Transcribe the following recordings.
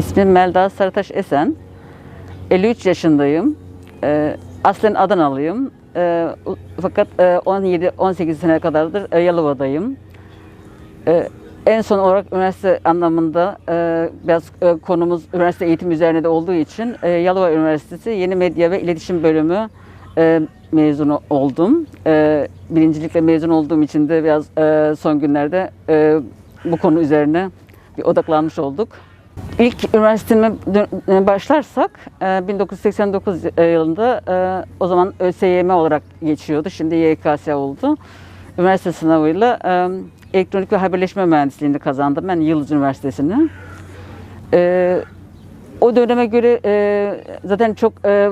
İsmim Melda Sarıtaş Esen. 53 yaşındayım. Ee, aslen Adanalıyım. Ee, fakat e, 17-18 sene kadardır e, Yalova'dayım. Ee, en son olarak üniversite anlamında e, biraz e, konumuz üniversite eğitim üzerine de olduğu için e, Yalova Üniversitesi Yeni Medya ve İletişim Bölümü e, mezunu oldum. E, birincilikle mezun olduğum için de biraz e, son günlerde e, bu konu üzerine bir odaklanmış olduk. İlk üniversiteme dö- başlarsak e, 1989 yılında e, o zaman ÖSYM olarak geçiyordu. Şimdi YKS oldu. Üniversite sınavıyla e, elektronik ve haberleşme mühendisliğini kazandım ben Yıldız Üniversitesi'ni. O döneme göre e, zaten çok e,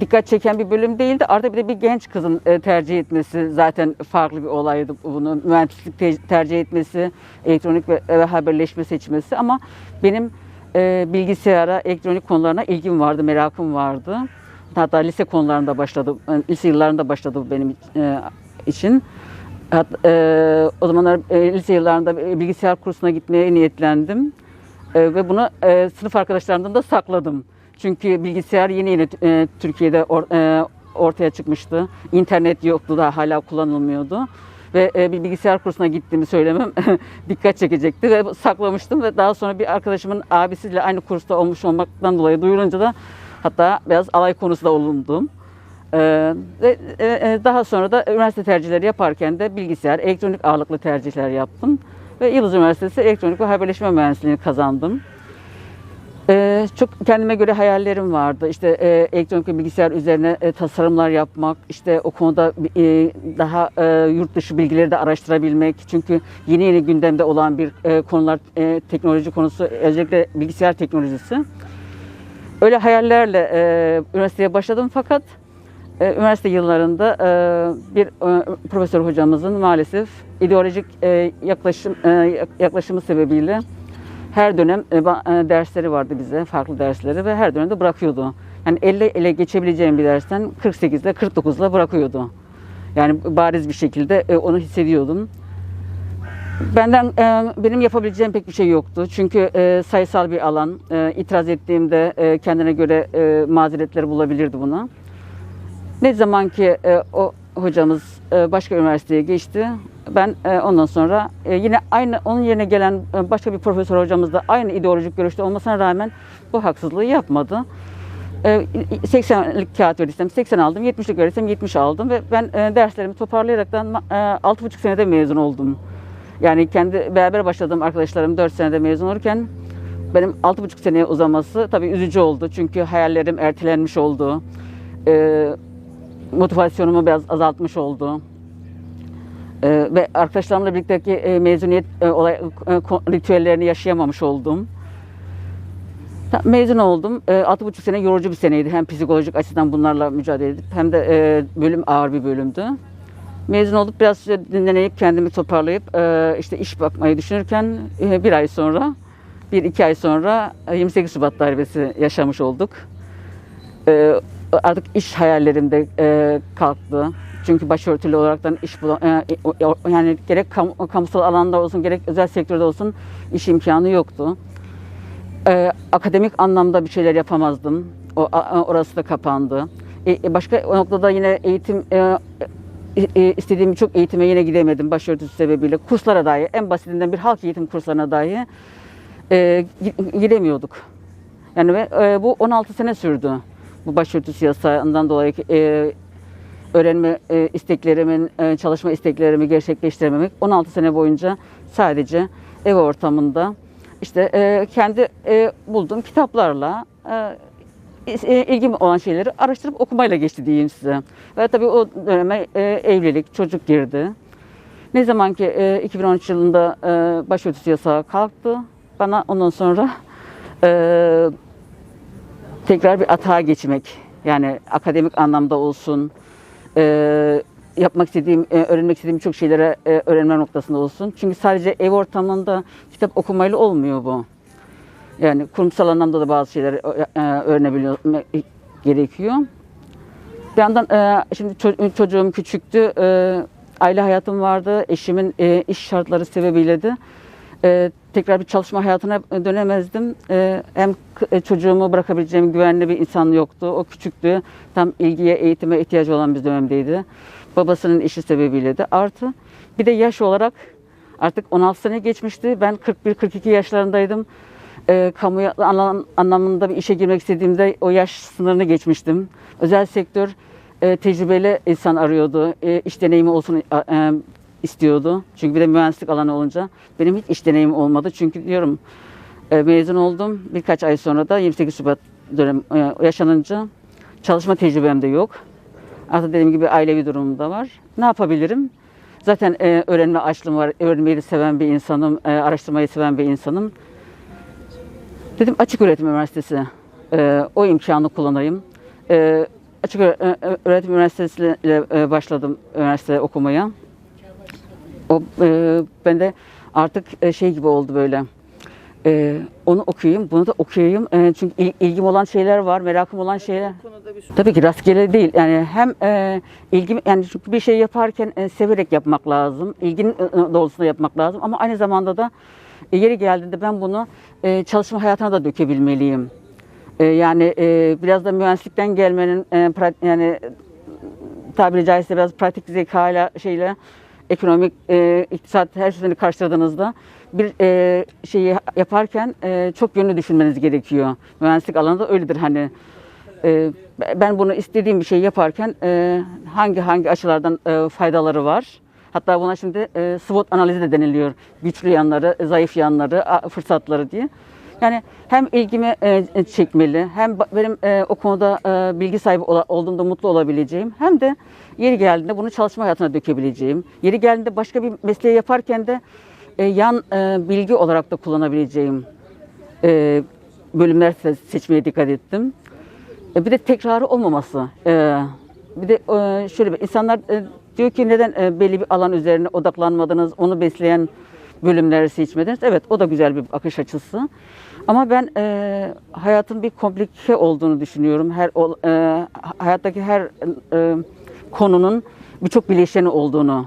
dikkat çeken bir bölüm değildi. Artı bir de bir genç kızın e, tercih etmesi zaten farklı bir olaydı bunu. Mühendislik te- tercih etmesi, elektronik ve, ve haberleşme seçmesi ama benim e, bilgisayara, elektronik konularına ilgim vardı, merakım vardı. Hatta lise konularında başladı, e, lise yıllarında başladı bu benim e, için. Hat, e, o zamanlar e, lise yıllarında e, bilgisayar kursuna gitmeye niyetlendim. E, ve bunu e, sınıf arkadaşlarımdan da sakladım. Çünkü bilgisayar yeni yeni e, Türkiye'de or- e, ortaya çıkmıştı. İnternet yoktu daha hala kullanılmıyordu. Ve e, bir bilgisayar kursuna gittiğimi söylemem dikkat çekecekti ve saklamıştım ve daha sonra bir arkadaşımın abisiyle aynı kursta olmuş olmaktan dolayı duyurunca da hatta biraz alay konusu da olundum. Ee, ve e, e, daha sonra da üniversite tercihleri yaparken de bilgisayar, elektronik ağırlıklı tercihler yaptım. Ve Yıldız Üniversitesi Elektronik ve Haberleşme Mühendisliğini kazandım. Ee, çok kendime göre hayallerim vardı. İşte e, elektronik ve bilgisayar üzerine e, tasarımlar yapmak, işte o konuda e, daha e, yurt dışı bilgileri de araştırabilmek. Çünkü yeni yeni gündemde olan bir e, konular, e, teknoloji konusu, özellikle bilgisayar teknolojisi. Öyle hayallerle e, üniversiteye başladım fakat üniversite yıllarında e, bir e, profesör hocamızın maalesef ideolojik e, yaklaşım yaklaşımı sebebiyle her dönem dersleri vardı bize, farklı dersleri ve her dönemde bırakıyordu. Yani 50 ele geçebileceğim bir dersten 48 ile 49 ile bırakıyordu. Yani bariz bir şekilde onu hissediyordum. Benden benim yapabileceğim pek bir şey yoktu. Çünkü sayısal bir alan. İtiraz ettiğimde kendine göre mazeretleri bulabilirdi buna. Ne zaman ki e, o hocamız e, başka üniversiteye geçti, ben e, ondan sonra e, yine aynı onun yerine gelen e, başka bir profesör hocamız da aynı ideolojik görüşte olmasına rağmen bu haksızlığı yapmadı. E, 80'lik kağıt verirsem 80 aldım, 70'lik verirsem 70 aldım ve ben e, derslerimi toparlayaraktan e, 6,5 senede mezun oldum. Yani kendi beraber başladığım arkadaşlarım 4 senede mezun olurken benim 6,5 seneye uzaması tabii üzücü oldu. Çünkü hayallerim ertelenmiş oldu. E, motivasyonumu biraz azaltmış oldu. Ee, ve arkadaşlarımla birlikteki e, mezuniyet e, olay, e, ritüellerini yaşayamamış oldum. Mezun oldum. E, altı buçuk sene yorucu bir seneydi. Hem psikolojik açıdan bunlarla mücadele edip hem de e, bölüm ağır bir bölümdü. Mezun olup biraz dinlenip kendimi toparlayıp e, işte iş bakmayı düşünürken e, bir ay sonra, bir iki ay sonra e, 28 Şubat darbesi yaşamış olduk. E, artık iş hayallerim de e, kalktı. Çünkü başörtülü olaraktan iş bula, e, yani gerek kam- kamusal alanda olsun gerek özel sektörde olsun iş imkanı yoktu. E, akademik anlamda bir şeyler yapamazdım. O orası da kapandı. E, e, başka noktada yine eğitim e, e, istediğim çok eğitime yine gidemedim başörtüsü sebebiyle. Kurslara dahi en basitinden bir halk eğitim kurslarına dahi e, gi- gidemiyorduk. Yani ve, e, bu 16 sene sürdü. Bu başörtüsü yasağından dolayı e, öğrenme e, isteklerimin, e, çalışma isteklerimi gerçekleştirememek 16 sene boyunca sadece ev ortamında işte e, kendi e, bulduğum kitaplarla e, e, ilgim olan şeyleri araştırıp okumayla geçti diyeyim size. Ve tabii o döneme e, evlilik, çocuk girdi. Ne zaman ki e, 2013 yılında e, başörtüsü yasağı kalktı, bana ondan sonra e, tekrar bir atağa geçmek. Yani akademik anlamda olsun, e, yapmak istediğim, e, öğrenmek istediğim çok şeylere e, öğrenme noktasında olsun. Çünkü sadece ev ortamında kitap okumayla olmuyor bu. Yani kurumsal anlamda da bazı şeyler e, öğrenebiliyor gerekiyor. Bir yandan e, şimdi ço- çocuğum küçüktü, e, aile hayatım vardı, eşimin e, iş şartları sebebiyle de e, tekrar bir çalışma hayatına dönemezdim. E, hem çocuğumu bırakabileceğim güvenli bir insan yoktu. O küçüktü. Tam ilgiye, eğitime ihtiyacı olan bir dönemdeydi. Babasının işi sebebiyle de. Artı bir de yaş olarak artık 16 sene geçmişti. Ben 41-42 yaşlarındaydım. E, kamuya alan, anlamında bir işe girmek istediğimde o yaş sınırını geçmiştim. Özel sektör e, tecrübeli insan arıyordu. E, iş deneyimi olsun e, istiyordu. Çünkü bir de mühendislik alanı olunca benim hiç iş deneyimim olmadı. Çünkü diyorum e, mezun oldum. Birkaç ay sonra da 28 Şubat dönem e, yaşanınca çalışma tecrübem de yok. Artık dediğim gibi ailevi durumum da var. Ne yapabilirim? Zaten e, öğrenme açlığım var. Öğrenmeyi seven bir insanım. e, araştırmayı seven bir insanım. Dedim açık öğretim üniversitesi. o imkanı kullanayım. Açık Öğre- öğretim üniversitesiyle başladım üniversite okumaya. O e, ben de artık e, şey gibi oldu böyle. E, onu okuyayım, bunu da okuyayım. E, çünkü il- ilgim olan şeyler var, merakım olan şeyler. Tabii ki rastgele değil. Yani hem e, ilgim yani çünkü bir şey yaparken e, severek yapmak lazım. İlginin e, doğrultusunda yapmak lazım ama aynı zamanda da e, yeri geldiğinde ben bunu e, çalışma hayatına da dökebilmeliyim. E, yani e, biraz da mühendislikten gelmenin e, pra- yani tabiri caizse biraz pratik zekayla şeyle ekonomik, e, iktisat her şeyini karşıladığınızda bir e, şeyi yaparken e, çok yönlü düşünmeniz gerekiyor. Mühendislik alanında öyledir hani. E, ben bunu istediğim bir şey yaparken e, hangi hangi açılardan e, faydaları var? Hatta buna şimdi e, SWOT analizi de deniliyor. Güçlü yanları, zayıf yanları, fırsatları diye. Yani hem ilgimi e, çekmeli, hem benim e, o konuda e, bilgi sahibi ola- olduğumda mutlu olabileceğim, hem de yeri geldiğinde bunu çalışma hayatına dökebileceğim. Yeri geldiğinde başka bir mesleği yaparken de e, yan e, bilgi olarak da kullanabileceğim e, bölümler se- seçmeye dikkat ettim. E, bir de tekrarı olmaması. E, bir de e, şöyle bir insanlar e, diyor ki neden e, belli bir alan üzerine odaklanmadınız, onu besleyen bölümleri seçmediniz. Evet o da güzel bir bakış açısı. Ama ben e, hayatın bir komplike olduğunu düşünüyorum. Her e, hayattaki her e, konunun birçok bileşeni olduğunu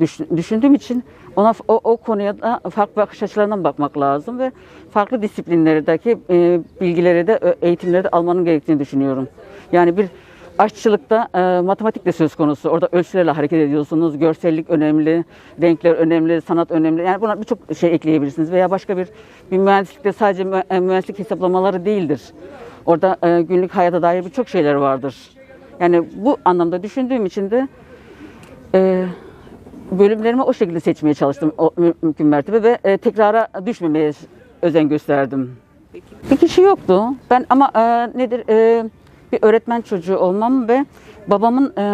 düşün- düşündüğüm için ona o, o konuya da farklı bakış açılarından bakmak lazım ve farklı disiplinlerdeki e, bilgileri de ö- eğitimleri de almanın gerektiğini düşünüyorum. Yani bir aşçılıkta e, matematik de söz konusu. Orada ölçülerle hareket ediyorsunuz. Görsellik önemli, renkler önemli, sanat önemli. Yani buna birçok şey ekleyebilirsiniz veya başka bir bir mühendislikte sadece e, mühendislik hesaplamaları değildir. Orada e, günlük hayata dair birçok şeyler vardır. Yani bu anlamda düşündüğüm için de e, bölümlerimi o şekilde seçmeye çalıştım o mü- mümkün mertebe ve e, tekrara düşmemeye özen gösterdim. Bir kişi yoktu. Ben ama e, nedir e, bir öğretmen çocuğu olmam ve babamın e,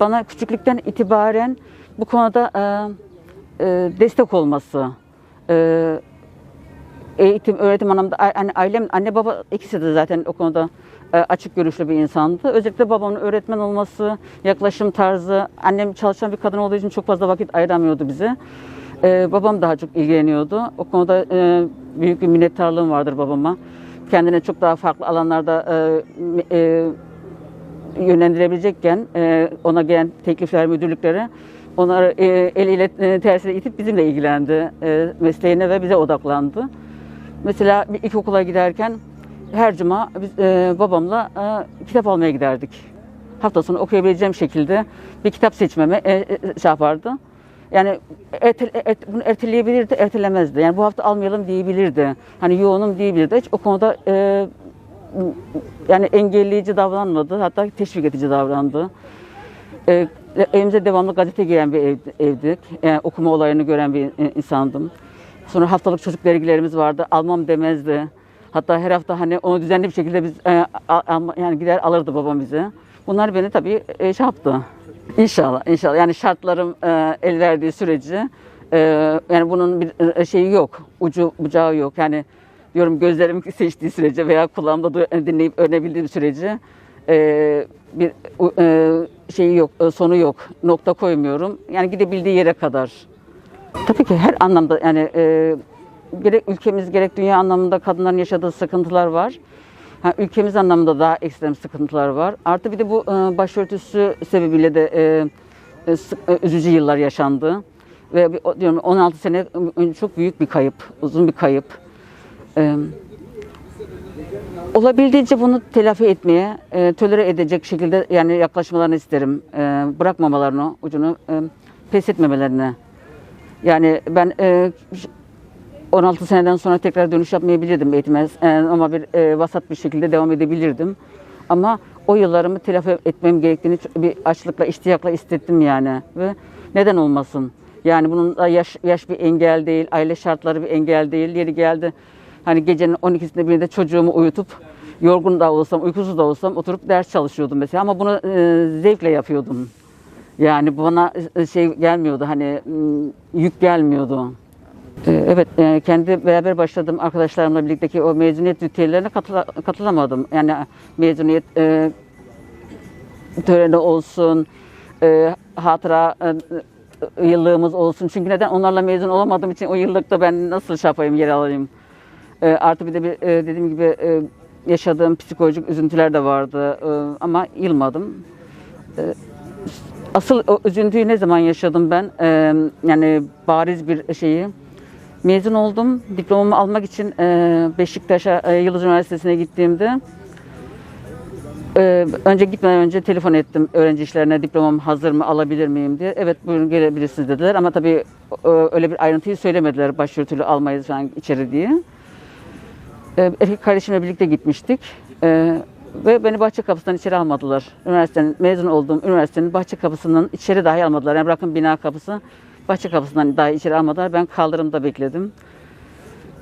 bana küçüklükten itibaren bu konuda e, e, destek olması. E, eğitim, öğretim anlamında a- hani ailem, anne baba ikisi de zaten o konuda e, açık görüşlü bir insandı. Özellikle babamın öğretmen olması, yaklaşım tarzı, annem çalışan bir kadın olduğu için çok fazla vakit ayıramıyordu bize. E, babam daha çok ilgileniyordu. O konuda e, büyük bir minnettarlığım vardır babama. Kendine çok daha farklı alanlarda e, e, yönlendirebilecekken e, ona gelen teklifler, müdürlüklere onları e, eliyle e, tersiyle itip bizimle ilgilendi. E, mesleğine ve bize odaklandı. Mesela bir ilkokula giderken her cuma biz e, babamla e, kitap almaya giderdik. Hafta sonu okuyabileceğim şekilde bir kitap seçmeme e, e, şey yapardı. Yani erte, ert- bunu erteleyebilirdi, ertelemezdi. Yani bu hafta almayalım diyebilirdi. Hani yoğunum diyebilirdi. Hiç o konuda e, yani engelleyici davranmadı. Hatta teşvik edici davrandı. E, evimize devamlı gazete giren bir ev, evdik. E, okuma olayını gören bir e, insandım. Sonra haftalık çocuk dergilerimiz vardı. Almam demezdi. Hatta her hafta hani onu düzenli bir şekilde biz e, al- yani gider alırdı babam bize. Bunlar beni tabii e, şey yaptı. İnşallah, inşallah. Yani şartlarım e, el verdiği sürece e, yani bunun bir e, şeyi yok, ucu bucağı yok. Yani diyorum gözlerim seçtiği sürece veya kulağımda dinleyip öğrenebildiğim sürece bir şeyi yok, sonu yok. Nokta koymuyorum. Yani gidebildiği yere kadar. Tabii ki her anlamda yani gerek ülkemiz gerek dünya anlamında kadınların yaşadığı sıkıntılar var. Ha, ülkemiz anlamında daha ekstrem sıkıntılar var. Artı bir de bu e, başörtüsü sebebiyle de e, e, e, üzücü yıllar yaşandı. Ve bir- diyorum 16 sene ıı, çok büyük bir kayıp, uzun bir kayıp. Ee, olabildiğince bunu telafi etmeye, e, tolere edecek şekilde yani yaklaşmalarını isterim. E, bırakmamalarını, ucunu e, pes etmemelerini. Yani ben e, 16 seneden sonra tekrar dönüş yapmayabilirdim eğitime E, ama bir e, vasat bir şekilde devam edebilirdim. Ama o yıllarımı telafi etmem gerektiğini bir açlıkla, iştiyakla hissettim yani. Ve neden olmasın? Yani bunun da yaş, yaş bir engel değil, aile şartları bir engel değil. Yeri geldi hani gecenin 12'sinde birinde çocuğumu uyutup yorgun da olsam, uykusuz da olsam oturup ders çalışıyordum mesela. Ama bunu e, zevkle yapıyordum. Yani bana e, şey gelmiyordu hani yük gelmiyordu. Ee, Evet, e, kendi beraber başladığım arkadaşlarımla birlikteki o mezuniyet ritüellerine katıla- katılamadım. Yani mezuniyet e, töreni olsun, e, hatıra e, yıllığımız olsun. Çünkü neden? Onlarla mezun olamadığım için o yıllıkta ben nasıl şey yapayım, yer alayım. E, artı bir de bir, e, dediğim gibi e, yaşadığım psikolojik üzüntüler de vardı E, ama yılmadım. Asıl o üzüntüyü ne zaman yaşadım ben? Ee, yani bariz bir şeyi. Mezun oldum. Diplomamı almak için e, Beşiktaş'a e, Yıldız Üniversitesi'ne gittiğimde e, önce gitmeden önce telefon ettim öğrenci işlerine diplomam hazır mı alabilir miyim diye. Evet buyurun gelebilirsiniz dediler ama tabii e, öyle bir ayrıntıyı söylemediler başörtülü almayız falan içeri diye. E, erkek kardeşimle birlikte gitmiştik. Ve beni bahçe kapısından içeri almadılar. Üniversitenin mezun olduğum üniversitenin bahçe kapısından içeri dahi almadılar. Yani bırakın bina kapısı, bahçe kapısından dahi içeri almadılar. Ben kaldırımda bekledim.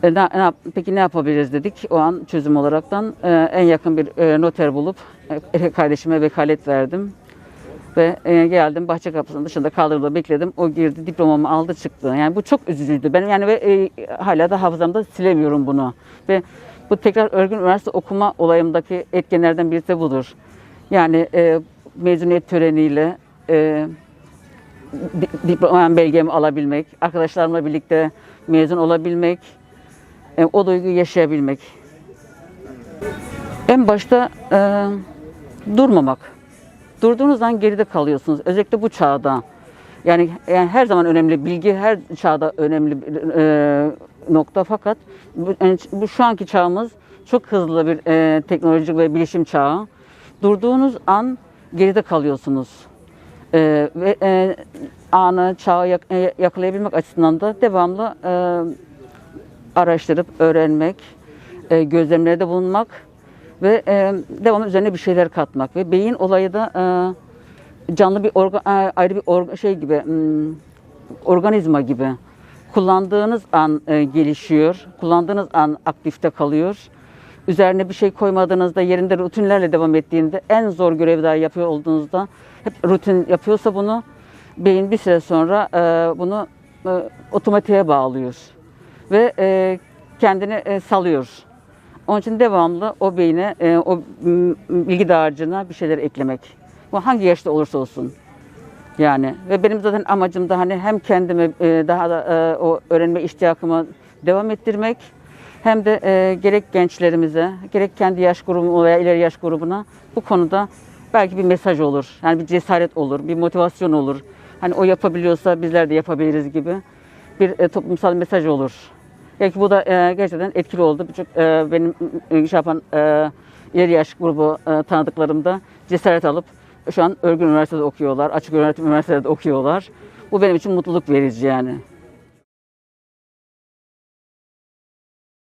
E, ne, ne peki ne yapabiliriz dedik o an çözüm olaraktan. E, en yakın bir e, noter bulup e, erkek kardeşime vekalet verdim. Ve e, geldim bahçe kapısının dışında kaldırımda bekledim. O girdi diplomamı aldı çıktı. Yani bu çok üzücüydü. Benim yani ve e, hala da hafızamda silemiyorum bunu. Ve bu tekrar örgün üniversite okuma olayımdaki etkenlerden birisi budur. Yani e, mezuniyet töreniyle e, diploma belgemi alabilmek, arkadaşlarımla birlikte mezun olabilmek, e, o duyguyu yaşayabilmek. En başta e, durmamak. Durduğunuz zaman geride kalıyorsunuz. Özellikle bu çağda. Yani, yani her zaman önemli bilgi her çağda önemli e, nokta fakat bu, yani bu şu anki çağımız çok hızlı bir e, teknolojik ve bilişim çağı. Durduğunuz an geride kalıyorsunuz. E, ve e, anı, çağı yak- e, yakalayabilmek açısından da devamlı e, araştırıp öğrenmek, e, gözlemlerde bulunmak ve e, devamlı üzerine bir şeyler katmak ve beyin olayı da e, canlı bir orga, e, ayrı bir orga, şey gibi hmm, organizma gibi kullandığınız an e, gelişiyor, kullandığınız an aktifte kalıyor. Üzerine bir şey koymadığınızda yerinde rutinlerle devam ettiğinde en zor görevi daha yapıyor olduğunuzda hep rutin yapıyorsa bunu beyin bir süre sonra e, bunu e, otomatiğe bağlıyor ve e, kendini e, salıyor. Onun için devamlı o beyine, e, o bilgi dağarcığına bir şeyler eklemek. Bu hangi yaşta olursa olsun. Yani ve benim zaten amacım da hani hem kendimi e, daha da e, o öğrenme iştiyakımı devam ettirmek hem de e, gerek gençlerimize, gerek kendi yaş grubu veya ileri yaş grubuna bu konuda belki bir mesaj olur. Yani bir cesaret olur, bir motivasyon olur. Hani o yapabiliyorsa bizler de yapabiliriz gibi bir e, toplumsal mesaj olur. Belki bu da e, gerçekten etkili oldu. Birçok e, benim e, şey yapan e, ileri yaş grubu e, tanıdıklarım da cesaret alıp şu an Örgün Üniversitesi'de okuyorlar, Açık Öğretim Üniversitesi'de okuyorlar. Bu benim için mutluluk verici yani.